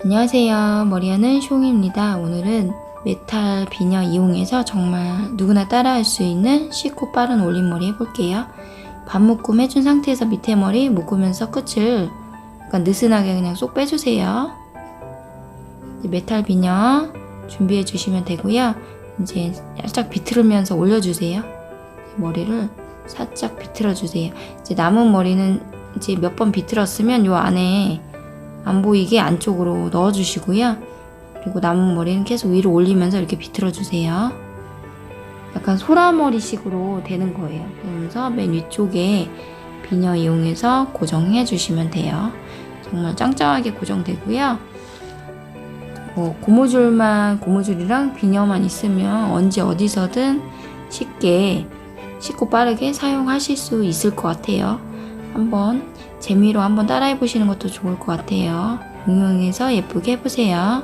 안녕하세요. 머리하는 숑입니다. 오늘은 메탈 비녀 이용해서 정말 누구나 따라할 수 있는 쉽고 빠른 올림머리 해볼게요. 반묶음 해준 상태에서 밑에 머리 묶으면서 끝을 약간 느슨하게 그냥 쏙 빼주세요. 메탈 비녀 준비해 주시면 되고요. 이제 살짝 비틀으면서 올려주세요. 머리를 살짝 비틀어 주세요. 이제 남은 머리는 이제 몇 번 비틀었으면 요 안에 안 보이게 안쪽으로 넣어 주시고요. 그리고 남은 머리는 계속 위로 올리면서 이렇게 비틀어 주세요. 약간 소라머리식으로 되는 거예요. 그러면서 맨 위쪽에 비녀 이용해서 고정해 주시면 돼요. 정말 짱짱하게 고정되고요. 뭐 고무줄만 고무줄이랑 비녀만 있으면 언제 어디서든 쉽게 쉽고 빠르게 사용하실 수 있을 것 같아요. 한번 재미로 한번 따라해 보시는 것도 좋을 것 같아요. 응용해서 예쁘게 해보세요.